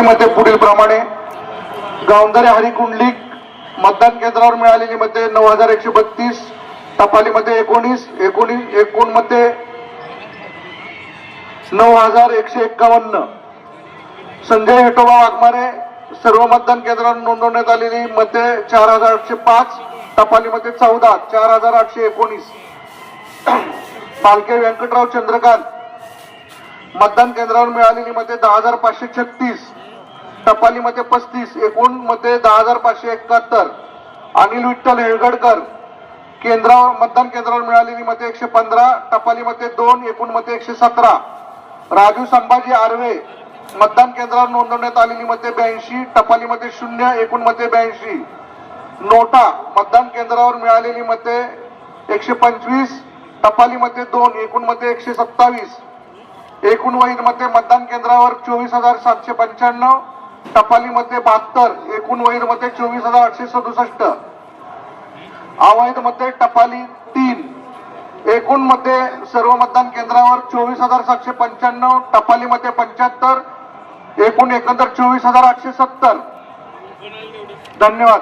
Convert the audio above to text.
मध्ये पुढील प्रमाणे गावंधारे हरिकुंडलिक मतदान केंद्रावर मिळालेली मते नऊ हजार एकशे बत्तीस टपालीमध्ये एकोणीस एकोणीस एकूण मते नऊ हजार एकशे एक्कावन्न. संजय विठोबा वाघमारे सर्व मतदान केंद्रावर नोंदवण्यात आलेली मते चार हजार आठशे पाच टपालीमध्ये चौदा चार हजार आठशे एकोणीस. पालके व्यंकटराव चंद्रकांत. मतदान केंद्रावर मिळालेली मते दहा हजार पाचशे छत्तीस. टपालीमध्ये पस्तीस एकूणमध्ये दहा हजार पाचशे एकाहत्तर. अनिल विठ्ठल हेळगडकर केंद्रावर मतदान केंद्रावर मिळालेली मते एकशे पंधरा टपालीमध्ये दोन एकूण मते एकशे सतरा. राजू संभाजी आर्वे मतदान केंद्रावर नोंदवण्यात आलेली मते ब्याऐंशी टपालीमध्ये शून्य एकूण मते ब्याऐंशी. नोटा मतदान केंद्रावर मिळालेली मते एकशे पंचवीस टपालीमध्ये दोन एकूण मते एकशे सत्तावीस. एकूण वहीत मतदान केंद्रावर चोवीस हजार सातशे पंच्याण्णव टपालीमध्ये बहात्तर एकूण वहीत मध्ये चोवीस हजार आठशे सदुसष्ट. अवैधमध्ये टपाली तीन. एकूणमध्ये सर्व मतदान केंद्रावर चोवीस हजार सातशे पंच्याण्णव टपालीमध्ये पंच्याहत्तर. एकूण एकंदर चोवीस हजार आठशे सत्तर. धन्यवाद.